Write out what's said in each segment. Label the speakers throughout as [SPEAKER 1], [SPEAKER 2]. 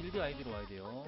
[SPEAKER 1] 길드 아이디로 와야 돼요.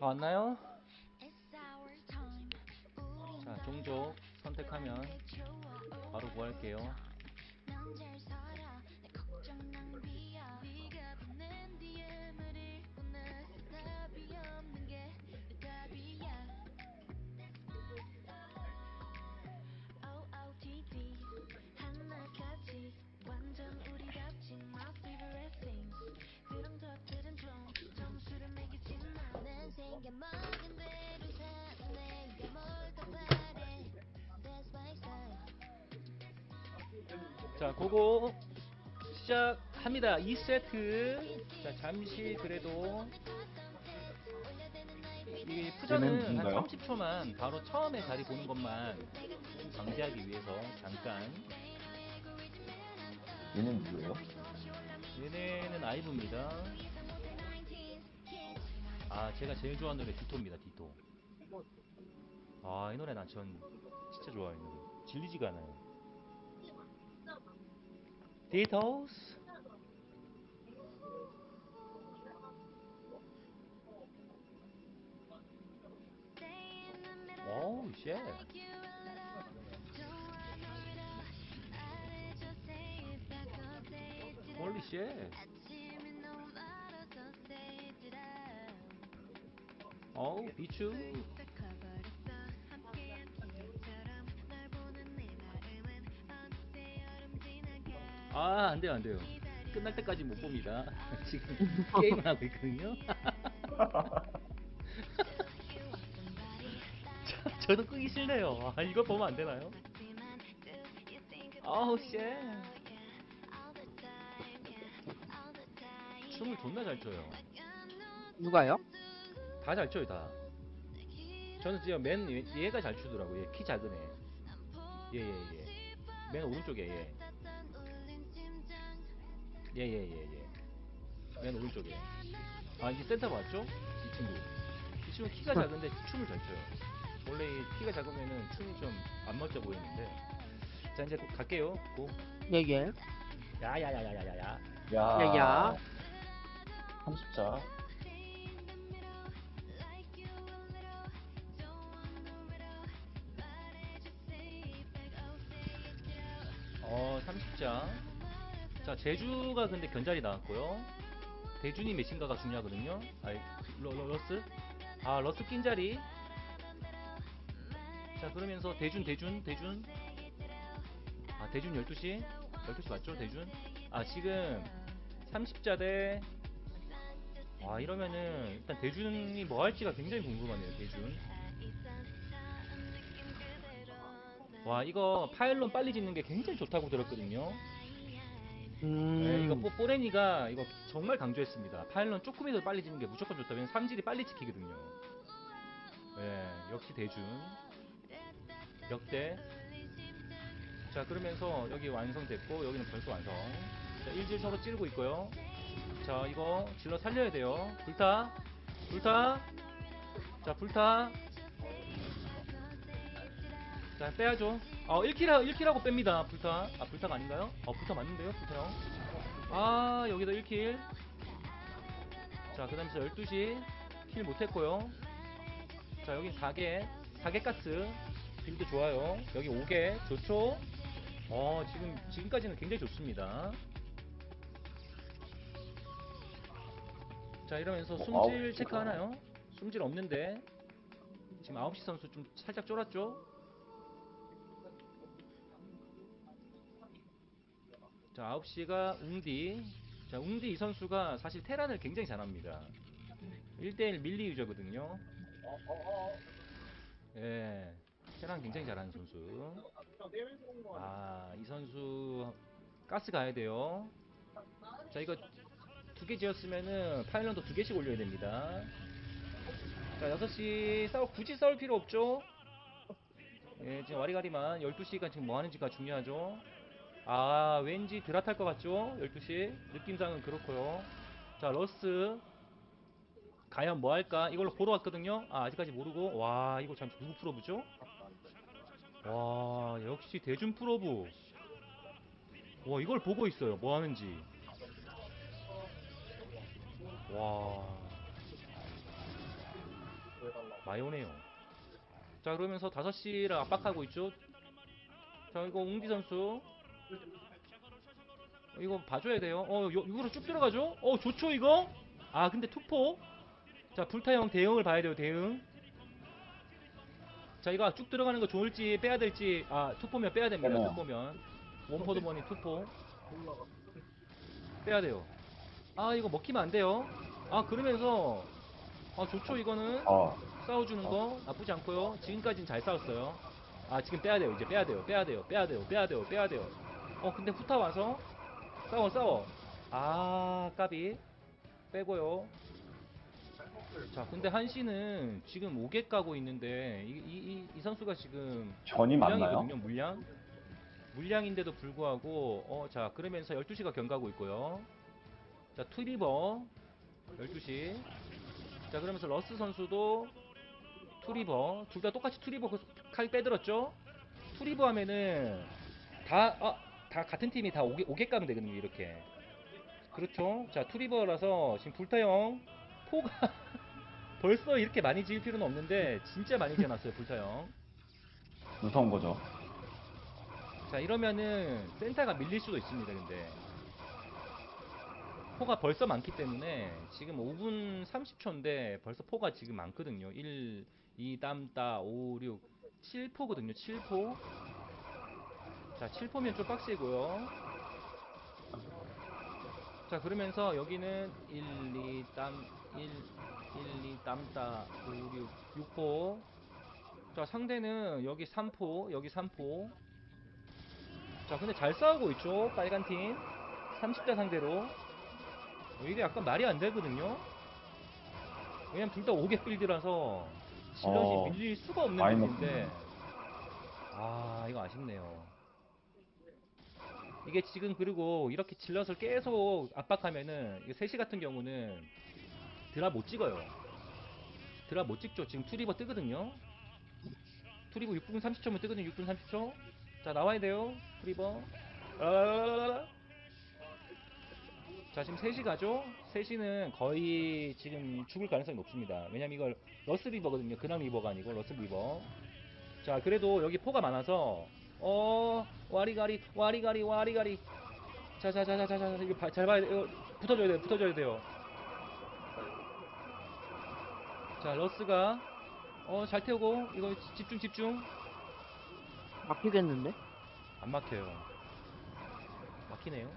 [SPEAKER 1] 다 왔나요? 선택하면 바로 구할게요. 자, 그거 시작합니다. 2세트. 자, 잠시 그래도 이 푸전은 한
[SPEAKER 2] 진행인가요?
[SPEAKER 1] 30초만 바로 처음에 자리 보는 것만 방지하기 위해서 잠깐
[SPEAKER 2] 얘는 누구예요?
[SPEAKER 1] 얘네는 아이브입니다. 아, 제가 제일 좋아하는 노래 디토입니다, 디토. 아, 이 노래 난전 진짜 좋아해요. 이 노래. 질리지가 않아요. 디토스. 오우, 쉣. 홀 아, 안 돼요, 안 돼요. 끝날 때까지 못 봅니다. 지금 게임을 하고 있거든요. 저, 저도 끄기 싫네요. 아, 이걸 보면 안 되나요? 아우, 쉣. 춤을 존나 잘 춰요.
[SPEAKER 3] 누가요?
[SPEAKER 1] 다 잘 춰요, 다. 저는 지금 맨 얘- 얘가 잘 추더라고요. 얘키 작은 애. 예, 예, 예. 맨 오른쪽에 얘. 예, 예, 예, 예. 맨 오른쪽에. 아, 이게 센터 맞죠? 이 친구. 이 친구 키가 작은데 춤을 잘 춰요. 원래 이 키가 작으면은 춤이 좀 안 멋져 보이는데. 자, 이제 곧 갈게요. 고.
[SPEAKER 3] 예예.
[SPEAKER 1] 야야야야야야야.
[SPEAKER 2] 야.
[SPEAKER 3] 야야.
[SPEAKER 2] 30자.
[SPEAKER 1] 어, 30자. 자, 제주가 근데 견자리 나왔고요. 대준이 몇인가가 중요하거든요. 아이, 러, 러, 러스? 아, 러스 낀 자리. 자, 그러면서 대준, 대준, 대준. 아, 대준 12시? 12시 맞죠? 대준? 아, 지금 30자 대. 아, 이러면은 일단 대준이 뭐 할지가 굉장히 궁금하네요, 대준. 와, 이거 파일론 빨리 짓는 게 굉장히 좋다고 들었거든요.
[SPEAKER 3] 음.
[SPEAKER 1] 네, 이거 뽀, 뽀레니가 이거 정말 강조했습니다. 파일런 조금이라도 빨리 짓는 게 무조건 좋다. 왜냐면 삼질이 빨리 찍히거든요. 네, 역시 대준. 역대. 자, 그러면서 여기 완성됐고, 여기는 벌써 완성. 자, 일질 서로 찌르고 있고요. 자, 이거 질러 살려야 돼요. 불타. 불타. 자, 불타. 자, 빼야죠. 어, 1킬, 1킬하고 뺍니다. 불타. 아, 불타가 아닌가요? 어, 불타 맞는데요? 불타 형. 아, 여기도 1킬. 자, 그 다음에 12시. 킬 못했고요. 자, 여기 4개. 4개 가스. 빌드 좋아요. 여기 5개. 좋죠? 어, 지금, 지금까지는 굉장히 좋습니다. 자, 이러면서
[SPEAKER 2] 어,
[SPEAKER 1] 숨질 체크하나요? 숨질 없는데. 지금 9시 선수 좀 살짝 쫄았죠? 자, 9시가 웅디. 자, 웅디 이 선수가 사실 테란을 굉장히 잘합니다. 1대1 밀리 유저거든요. 예. 테란 굉장히 잘하는 선수. 아, 이 선수 가스 가야 돼요. 자, 이거 두 개 지었으면은 파일런도 두 개씩 올려야 됩니다. 자, 6시 싸울, 굳이 싸울 필요 없죠? 예, 지금 와리가리만 12시가 지금 뭐 하는지가 중요하죠. 아, 왠지 드라탈 것 같죠? 12시. 느낌상은 그렇고요. 자, 러스. 과연 뭐 할까? 이걸로 보러 왔거든요. 아, 아직까지 모르고. 와, 이거 참 누구 프로브죠? 와, 역시 대준 프로브. 와, 이걸 보고 있어요. 뭐 하는지. 와. 오네요. 자, 그러면서 5시를 압박하고 있죠. 자, 이거 웅디 선수. 이거 봐줘야 돼요. 어, 요, 이거로 쭉 들어가죠? 어, 좋죠, 이거? 아, 근데 투포. 자, 불타형 대응을 봐야 돼요, 대응. 자, 이거 쭉 들어가는 거 좋을지 빼야 될지. 아, 투포면 빼야 됩니다,
[SPEAKER 2] 빼네요.
[SPEAKER 1] 투포면. 원포드 머니 투포. 빼야 돼요. 아, 이거 먹히면 안 돼요. 아, 그러면서. 아, 좋죠, 이거는.
[SPEAKER 2] 어,
[SPEAKER 1] 싸워주는 거 나쁘지 않고요. 지금까지는 잘 싸웠어요. 아 지금 빼야 돼요. 이제 빼야 돼요. 빼야 돼요. 빼야 돼요. 빼야 돼요. 빼야 돼요. 어 근데 후타 와서 싸워 싸워. 아 까비 빼고요. 자 근데 한시는 지금 5개 까고 있는데 이, 이, 이, 이 선수가 지금
[SPEAKER 2] 전이 맞나요?
[SPEAKER 1] 물량이거든요. 물량. 물량인데도 불구하고 어 자 그러면서 12시가 경가고 있고요. 자 투리버 12시. 자 그러면서 러스 선수도 투리버 둘 다 똑같이 투리버 그칼 빼들었죠? 투리버 하면은 다, 아, 다 같은 팀이 다 5개, 5개 까면 되거든요 이렇게. 그렇죠? 자 투리버라서 지금 불타형 포가 벌써 이렇게 많이 지을 필요는 없는데 진짜 많이 지어놨어요 불타형
[SPEAKER 2] 무서운 거죠.
[SPEAKER 1] 자 이러면은 센터가 밀릴 수도 있습니다 근데. 포가 벌써 많기 때문에 지금 5분 30초인데 벌써 포가 지금 많거든요. 1, 2, 땀 따, 5, 6, 7포거든요 7포 자 7포면 좀 빡세고요. 자 그러면서 여기는 1, 2, 땀, 1, 1, 2, 땀따, 5, 6, 6포. 자 상대는 여기 3포 여기 3포. 자 근데 잘 싸우고 있죠 빨간 팀. 30대 상대로. 어, 이게 약간 말이 안 되거든요. 왜냐면 둘 다 5개 빌드라서 질럿이
[SPEAKER 2] 어,
[SPEAKER 1] 밀릴 수가 없는 빌드인데. 아 이거 아쉽네요 이게 지금 그리고 이렇게 질럿을 계속 압박하면은 이게 3시 같은 경우는 드랍 못 찍어요. 드랍 못 찍죠. 지금 투리버 뜨거든요. 투리버 6분 30초면 뜨거든요. 6분 30초. 자 나와야 돼요. 프리버. 라라라라라. 자 지금 3시 가죠? 3시는 거의 지금 죽을 가능성이 높습니다. 왜냐면 이걸 러스 리버거든요. 그랑 리버가 아니고 러스 리버. 자 그래도 여기 포가 많아서 어 와리가리 와리가리 와리가리 자자자자자자 이거 봐- 잘 봐야 돼요 이거 붙어줘야 돼요 붙어줘야 돼요 자 러스가 어 잘 태우고 이거 집중 집중
[SPEAKER 3] 막히겠는데?
[SPEAKER 1] 안 막혀요. 막히네요.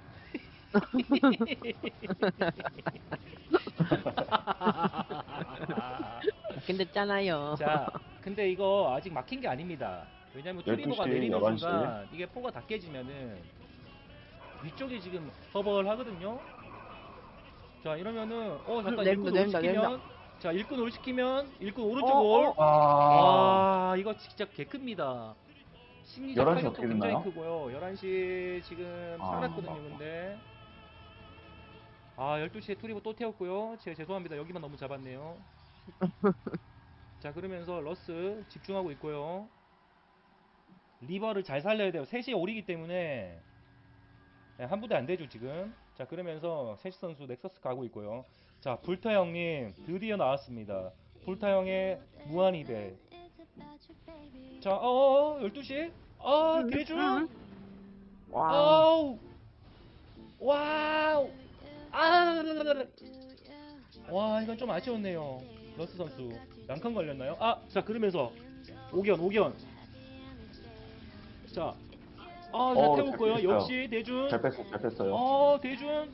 [SPEAKER 3] 막힌댔잖아요.
[SPEAKER 1] 자, 근데 이거 아직 막힌 게 아닙니다. 왜냐면
[SPEAKER 2] 12시,
[SPEAKER 1] 투리버가 내리는
[SPEAKER 2] 11시.
[SPEAKER 1] 순간 이게 포가 다 깨지면은 위쪽이 지금 허벌 하거든요. 자, 이러면은 어 잠깐
[SPEAKER 3] 내린다,
[SPEAKER 1] 일꾼 올
[SPEAKER 3] 내린다,
[SPEAKER 1] 시키면 자, 일꾼 올 시키면 일꾼 오른쪽
[SPEAKER 3] 어,
[SPEAKER 1] 올.
[SPEAKER 3] 어.
[SPEAKER 2] 아,
[SPEAKER 1] 와, 이거 진짜 개 큽니다. 심리적
[SPEAKER 2] 11시
[SPEAKER 1] 타격도
[SPEAKER 2] 어떻게
[SPEAKER 1] 굉장히
[SPEAKER 2] 됐나요?
[SPEAKER 1] 크고요. 11시 지금
[SPEAKER 2] 아,
[SPEAKER 1] 살았거든요,
[SPEAKER 2] 맞다.
[SPEAKER 1] 근데. 아, 12시에 투리버 또 태웠고요. 제가 죄송합니다. 여기만 너무 잡았네요. 자, 그러면서 러스 집중하고 있고요. 리버를 잘 살려야 돼요. 3시에 오리기 때문에 네, 한 부대 안 되죠, 지금. 자, 그러면서 세시 선수 넥서스 가고 있고요. 자, 불타 형님 드디어 나왔습니다. 불타 형의 무한 이벨. 자, 어, 12시? 아, 대준?
[SPEAKER 3] 와.
[SPEAKER 1] 아우! 와우! 아! 와, 이건 좀 아쉬웠네요. 러스 선수. 양칸 걸렸나요? 아, 자, 그러면서 오견, 오견. 자, 아, 자,
[SPEAKER 2] 어,
[SPEAKER 1] 태웠고요.
[SPEAKER 2] 잘 뺐어요.
[SPEAKER 1] 역시 대준.
[SPEAKER 2] 잘 뺐어, 잘 뺐어요.
[SPEAKER 1] 어, 대준.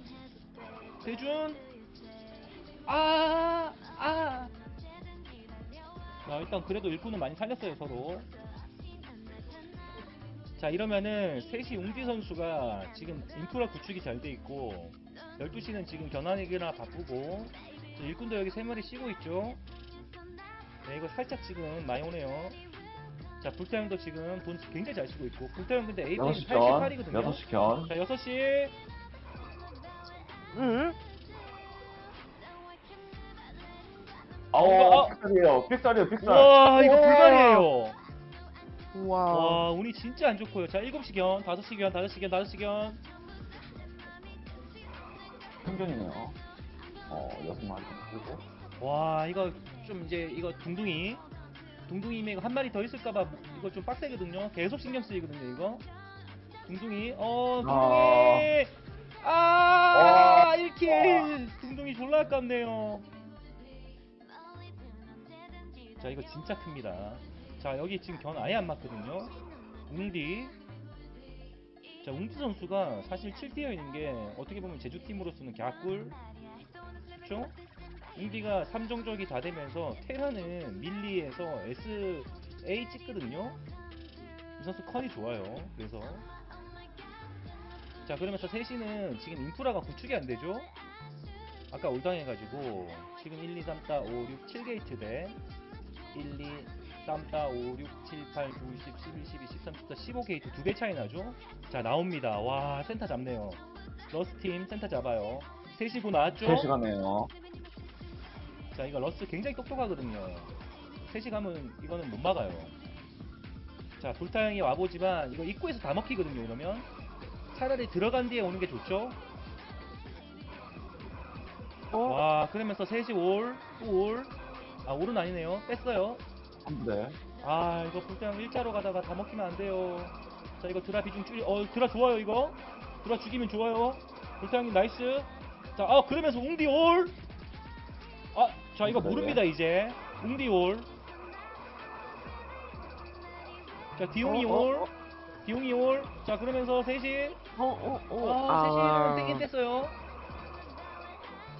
[SPEAKER 1] 대준. 아, 아. 자, 일단 그래도 일꾼은 많이 살렸어요, 서로. 자 이러면은 3시 웅디 선수가 지금 인프라 구축이 잘 돼 있고 12시는 지금 견환이기나 바쁘고 저 일꾼도 여기 3마리 쉬고 있죠 네 이거 살짝 지금 많이 오네요 자 불타형도 지금 돈 굉장히 잘 쓰고 있고 불타형 근데 APM
[SPEAKER 2] 6시 견.
[SPEAKER 1] 88이거든요
[SPEAKER 2] 6시 견.
[SPEAKER 1] 자 6시
[SPEAKER 3] 응?
[SPEAKER 2] 아우,
[SPEAKER 1] 어.
[SPEAKER 2] 픽살이에요. 픽살이에요, 픽살.
[SPEAKER 1] 와 이거
[SPEAKER 3] 우와.
[SPEAKER 1] 불발이에요
[SPEAKER 3] 우와.
[SPEAKER 1] 와 운이 진짜 안 좋고요 자 7시 견 5시 견 5시 견 5시 견
[SPEAKER 2] 생존이네요. 어, 6마리. 그리고.
[SPEAKER 1] 와 이거 좀 이제 이거 둥둥이 둥둥이 이거 한 마리 더 있을까봐 이거 좀 빡세거든요. 계속 신경 쓰이거든요 이거. 둥둥이. 어 둥둥이. 아
[SPEAKER 2] 와.
[SPEAKER 1] 1킬. 둥둥이 졸라 아깝네요. 자 이거 진짜 큽니다. 자 여기 지금 견 아예 안 맞거든요. 웅디. 자 웅디 선수가 사실 7티어 있는 게 어떻게 보면 제주팀으로서는 갸꿀. 그쵸? 웅디가 3정적이 다 되면서 테라는 밀리에서 SA 찍거든요. 이 선수 컨이 좋아요. 그래서 자 그러면서 셋이는 지금 인프라가 구축이 안 되죠. 아까 올당해가지고 지금 1, 2, 3, 4, 5, 6, 7게이트 대 1, 2, 3, 4, 5, 6, 7, 8, 9, 10, 11, 12, 13, 14, 15게이트 두 배 차이 나죠. 자 나옵니다. 와 센터 잡네요. 러스팀 센터 잡아요. 3시 고 나왔죠?
[SPEAKER 2] 3시간이에요.
[SPEAKER 1] 자 이거 러스 굉장히 똑똑하거든요. 3시 가면 이거는 못 막아요. 자 불타형이 와보지만 이거 입구에서 다 먹히거든요 이러면. 차라리 들어간 뒤에 오는 게 좋죠?
[SPEAKER 3] 어?
[SPEAKER 1] 와 그러면서 3시 올또올아 올은 아니네요. 뺐어요.
[SPEAKER 2] 네.
[SPEAKER 1] 아 이거 불타형 일자로 가다가 다 먹히면 안 돼요. 자 이거 드라 비중 줄이 어 드라 좋아요 이거? 드라 죽이면 좋아요. 불타형님 나이스. 자 아 그러면서 웅디 올 아, 자 이거
[SPEAKER 2] 네.
[SPEAKER 1] 모릅니다 이제 웅디 올. 자 디용이
[SPEAKER 3] 어, 어,
[SPEAKER 1] 올,
[SPEAKER 3] 어.
[SPEAKER 1] 디용이 올. 자 그러면서 셋이
[SPEAKER 3] 어, 어, 어.
[SPEAKER 1] 아, 셋이 떼긴 뗐어요.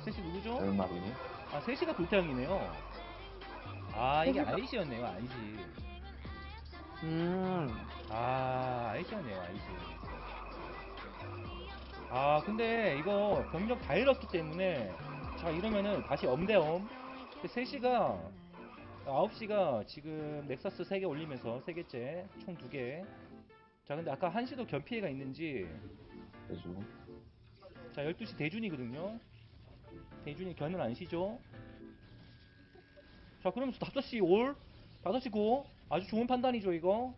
[SPEAKER 1] 셋이 누구죠?
[SPEAKER 2] 10마리.
[SPEAKER 1] 아 셋이가 불태형이네요. 아 이게
[SPEAKER 3] 셋이가-
[SPEAKER 1] 아이시였네요 아이시.
[SPEAKER 3] 음.
[SPEAKER 1] 아 아이시였네요 아이시. 아 근데 이거 병력 다 잃었기 때문에 자 이러면은 다시 엄대엄. 근데 3시가 9시가 지금 넥서스 3개 올리면서 3개째 총 2개. 자 근데 아까 1시도 견피해가 있는지. 자 12시 대준이거든요. 대준이 견을 안 쉬죠. 자 그러면서 5시 올 5시 고 아주 좋은 판단이죠 이거.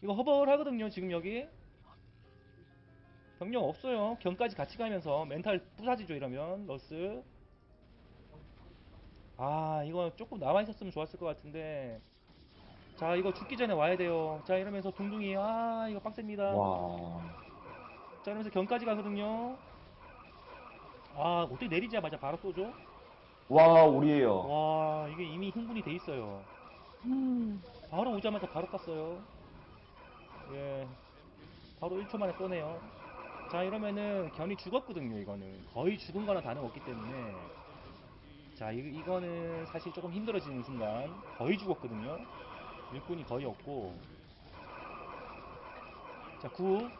[SPEAKER 1] 이거 허벌하거든요 지금 여기. 병력 없어요. 견까지 같이 가면서 멘탈 부사지죠 이러면 러스. 아 이거 조금 남아 있었으면 좋았을 것 같은데. 자 이거 죽기 전에 와야 돼요. 자 이러면서 둥둥이 아 이거 빡셉니다.
[SPEAKER 2] 와.
[SPEAKER 1] 자 이러면서 견까지 가거든요. 아 어떻게 내리자마자 바로 쏘죠?
[SPEAKER 2] 와, 우리예요.
[SPEAKER 1] 와 이게 이미 흥분이 돼 있어요.
[SPEAKER 3] 음.
[SPEAKER 1] 바로 오자마자 바로 깠어요. 예. 바로 1초 만에 쏘네요. 자, 이러면은 견이 죽었거든요, 이거는. 거의 죽은 거나 다름없기 때문에. 자, 이, 이거는 사실 조금 힘들어지는 순간. 거의 죽었거든요. 일꾼이 거의 없고. 자, 9.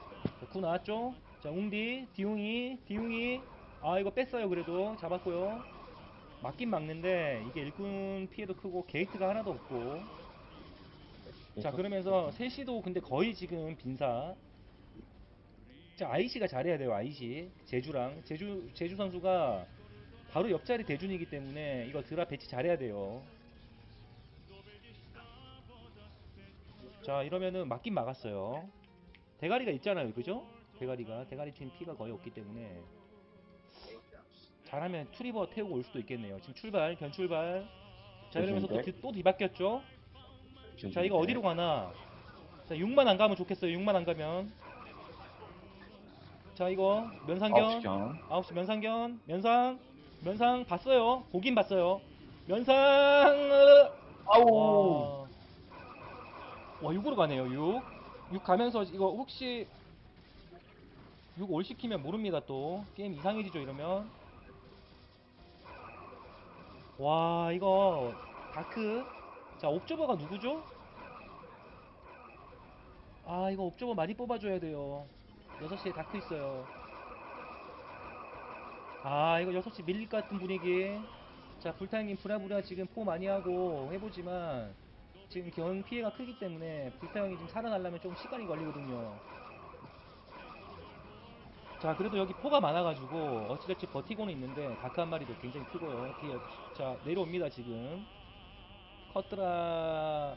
[SPEAKER 1] 자, 9 나왔죠? 자, 웅디, 디웅이, 디웅이. 아, 이거 뺐어요, 그래도. 잡았고요. 맞긴 막는데, 이게 일꾼 피해도 크고, 게이트가 하나도 없고. 자 그러면서 셋이도 근데 거의 지금 빈사 자 아이시가 잘해야 돼요 아이시 제주랑. 제주 제주 선수가 바로 옆자리 대준이기 때문에 이거 드라 배치 잘해야 돼요. 자 이러면은 맞긴 막았어요. 대가리가 있잖아요 그죠? 대가리가. 대가리 팀 피가 거의 없기 때문에. 잘하면 투리버 태우고 올 수도 있겠네요. 지금 출발 변출발. 자 이러면서 또, 뒤- 또 뒤바뀌었죠? 자 이거 어디로 가나? 자 6만 안 가면 좋겠어요. 6만 안 가면 자 이거 면상견.
[SPEAKER 2] 9시 견.
[SPEAKER 1] 9시 면상견. 면상. 면상 봤어요? 보긴 봤어요. 면상.
[SPEAKER 2] 아우.
[SPEAKER 1] 와, 와 6으로 가네요 6 6 가면서 이거 혹시 6 올 시키면 모릅니다 또. 게임 이상해지죠 이러면. 와 이거 다크. 자 옵저버가 누구죠? 아 이거 옵저버 많이 뽑아줘야 돼요 6시에 다크 있어요. 아 이거 6시 밀릴 것 같은 분위기. 자 불타님 부랴부랴 지금 포 많이 하고 해보지만 지금 견 피해가 크기 때문에 불타형이 지금 살아나려면 좀 시간이 걸리거든요. 자 그래도 여기 포가 많아가지고 어찌됐지 버티고는 있는데 다크 한 마리도 굉장히 크고요. 자 내려옵니다 지금. 커트라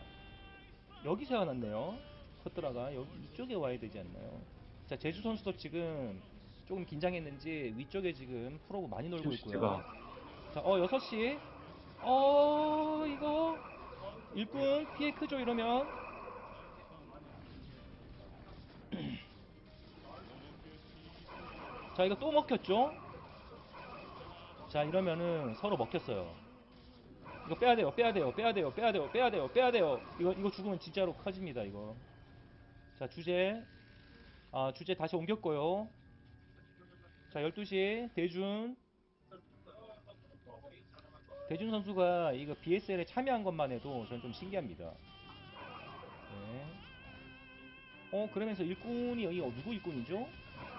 [SPEAKER 1] 여기 세워놨네요. 커트라가 여기 이쪽에 와야 되지 않나요 자 제주 선수도 지금 조금 긴장했는지 위쪽에 지금 프로브 많이 놀고 있고요
[SPEAKER 2] 제가
[SPEAKER 1] 자, 어, 6시. 어, 이거. 일꾼 피해 크죠, 이러면. 자, 이거 또 먹혔죠? 자, 이러면은 서로 먹혔어요. 이거 빼야 돼요, 빼야 돼요, 빼야 돼요, 빼야 돼요, 빼야 돼요, 빼야 돼요. 이거, 이거 죽으면 진짜로 커집니다, 이거. 자, 주제. 아, 주제 다시 옮겼고요. 자, 12시. 대준. 대준 선수가 이거 BSL에 참여한 것만 해도 저는 좀 신기합니다. 네. 어 그러면서 일꾼이 여기 어, 누구 일꾼이죠?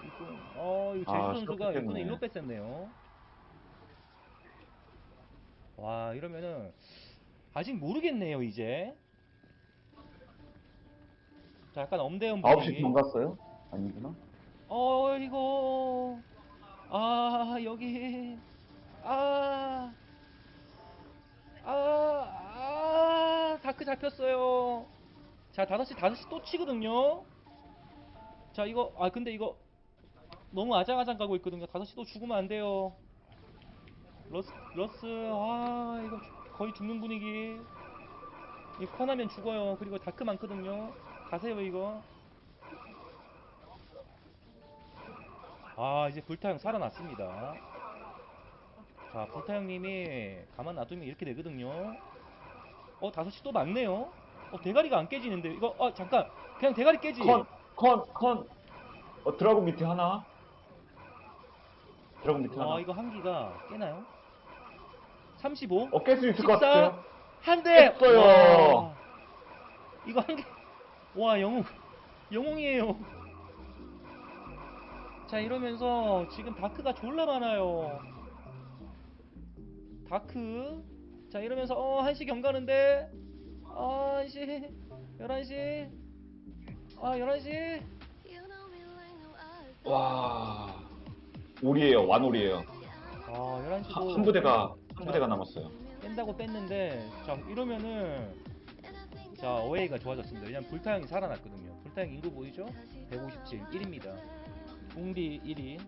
[SPEAKER 1] 일꾼. 어 이거 제주
[SPEAKER 2] 아,
[SPEAKER 1] 선수가 일꾼을. 일로 뺐었네요. 와 이러면은 아직 모르겠네요 이제. 자 약간 엄대현
[SPEAKER 2] 9시
[SPEAKER 1] 분위기.
[SPEAKER 2] 도망갔어요? 아니구나.
[SPEAKER 1] 어 이거 아 여기 아 아, 아, 다크 잡혔어요. 자, 5시, 5시 또 치거든요. 자, 이거, 아, 근데 이거 너무 아장아장 가고 있거든요. 5시 또 죽으면 안 돼요. 러스, 러스, 아, 이거 죽- 거의 죽는 분위기. 이 커나면 죽어요. 그리고 다크 많거든요. 가세요, 이거. 아, 이제 불타형 살아났습니다. 자, 불타형님이 가만 놔두면 이렇게 되거든요. 어, 5시 또 맞네요. 어, 대가리가 안 깨지는데. 이거, 어, 잠깐. 그냥 대가리 깨지.
[SPEAKER 2] 컨, 컨, 컨. 어, 드라곤 밑에 하나. 드라곤 밑에 하나.
[SPEAKER 1] 아, 이거 한기가 깨나요? 35?
[SPEAKER 2] 어, 깰 수 있을 것
[SPEAKER 1] 14?
[SPEAKER 2] 같아요.
[SPEAKER 1] 한 대!
[SPEAKER 2] 깼어요.
[SPEAKER 1] 와. 이거 한 개. 와, 영웅. 영웅이에요. 자, 이러면서 지금 다크가 졸라 많아요. 다크. 자, 이러면서, 어, 1시 경가는데. 아, 1시. 11시. 아, 11시.
[SPEAKER 2] 와. 오리에요, 완오리에요.
[SPEAKER 1] 아, 11시도.
[SPEAKER 2] 한, 한 부대가, 한 부대가 남았어요.
[SPEAKER 1] 뺀다고 뺐는데 자 이러면은 자 어웨이가 좋아졌습니다 왜냐면 불타형이 살아났거든요 불타형 인구 보이죠? 157 1입니다 웅디 1위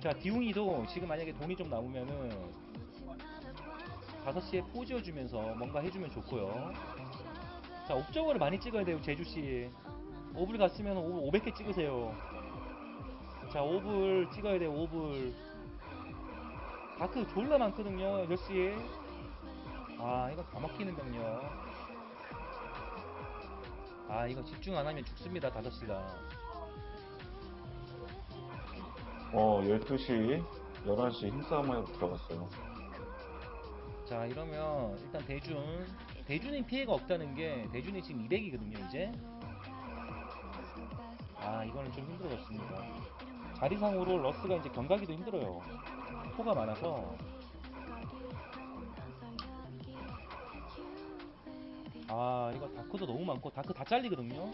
[SPEAKER 1] 자 디웅이도 지금 만약에 돈이 좀 남으면은 5시에 포 지어 주면서 뭔가 해주면 좋고요. 자 옵저버를 많이 찍어야 돼요 제주씨. 옵을 갔으면 옵 500개 찍으세요. 자 옵을 찍어야 돼요 옵을 다크 졸라 많거든요 6시 아 이거 다 먹히는 병력. 아 이거 집중 안 하면 죽습니다 5시가
[SPEAKER 2] 어, 12시, 11시 힘싸움에 들어갔어요.
[SPEAKER 1] 자 이러면 일단 대준. 대준이 피해가 없다는 게 대준이 지금 200이거든요 이제. 아 이거는 좀 힘들어졌습니다. 자리상으로 러스가 이제 경가기도 힘들어요. 포가 많아서. 아 이거 다크도 너무 많고 다크 다 잘리거든요.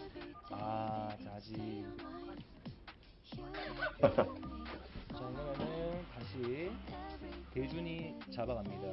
[SPEAKER 1] 아 자, 아직 자, 그러면은 다시 대준이 잡아갑니다.